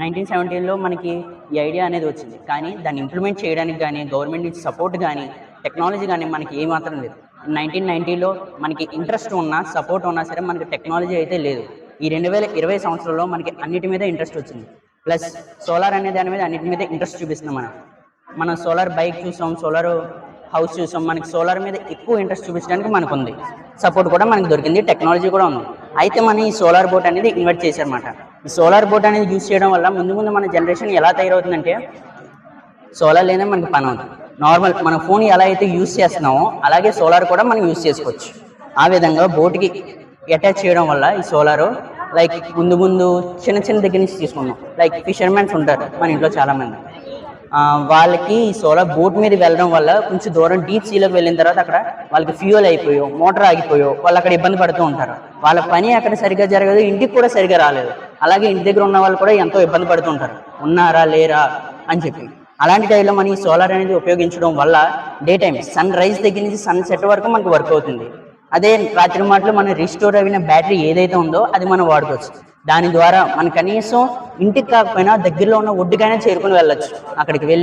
Nineteen సెవెంటీన్లో మనకి ఈ ఐడియా అనేది వచ్చింది. కానీ దాన్ని ఇంప్లిమెంట్ చేయడానికి కానీ గవర్నమెంట్ నుంచి సపోర్ట్ కానీ టెక్నాలజీ కానీ మనకి ఏమాత్రం లేదు. నైన్టీన్ నైంటీలో మనకి ఇంట్రెస్ట్ ఉన్నా సపోర్ట్ ఉన్నా సరే మనకి టెక్నాలజీ అయితే లేదు. ఈ రెండు వేల ఇరవై సంవత్సరంలో మనకి అన్నిటి మీద ఇంట్రెస్ట్ వచ్చింది. ప్లస్ సోలార్ అనే దాని మీద అన్నిటి మీద ఇంట్రెస్ట్ చూపిస్తున్నాం మనం. మనం సోలార్ బైక్ చూసాం సోలార్ హౌస్ చూసాం మనకి సోలార్ మీద ఎక్కువ ఇంట్రెస్ట్ చూపించడానికి మనకు ఉంది సపోర్ట్ కూడా మనకి దొరికింది టెక్నాలజీ కూడా ఉంది. అయితే మనం ఈ సోలార్ బోట్ అనేది ఇన్వెస్ట్ చేశారన్నమాట. సోలార్ బోట్ అనేది యూస్ చేయడం వల్ల ముందు ముందు మన జనరేషన్ ఎలా తయారవుతుందంటే సోలార్ లేనే మనకి పని అవుతుంది. నార్మల్ మన ఫోన్ ఎలా అయితే యూస్ చేస్తున్నామో అలాగే సోలార్ కూడా మనం యూస్ చేసుకోవచ్చు. ఆ విధంగా బోట్కి అటాచ్ చేయడం వల్ల ఈ సోలార్ లైక్ ముందు ముందు చిన్న చిన్న దగ్గర నుంచి తీసుకున్నాం లైక్ ఫిషర్మెన్స్ ఉంటారు మన ఇంట్లో చాలామంది. వాళ్ళకి ఈ సోలార్ బోట్ మీద వెళ్ళడం వల్ల కొంచెం దూరం డీప్ సీలోకి వెళ్ళిన తర్వాత అక్కడ వాళ్ళకి ఫ్యూయల్ అయిపోయో మోటార్ ఆగిపోయో వాళ్ళు అక్కడ ఇబ్బంది పడుతూ ఉంటారు. వాళ్ళ పని అక్కడ సరిగ్గా జరగదు ఇంటికి కూడా సరిగ్గా రాలేదు. అలాగే ఇంటి దగ్గర ఉన్న వాళ్ళు కూడా ఎంతో ఇబ్బంది పడుతూ ఉంటారు. ఉన్నారా లేరా? అని చెప్పి. అలాంటి టైంలో మనం ఈ సోలార్ అనేది ఉపయోగించడం వల్ల డే టైం సన్ రైజ్ దగ్గర నుంచి సన్ సెట్ వరకు మనకు వర్క్ అవుతుంది. అదే రాత్రి మాటలు మన రిస్టోర్ అయిన బ్యాటరీ ఏదైతే ఉందో అది మనం వాడుకోవచ్చు. దాని ద్వారా మన కనీసం ఇంటికి కాకపోయినా దగ్గరలో ఉన్న ఒడ్డుకైనా చేరుకుని వెళ్ళొచ్చు. అక్కడికి వెళ్ళి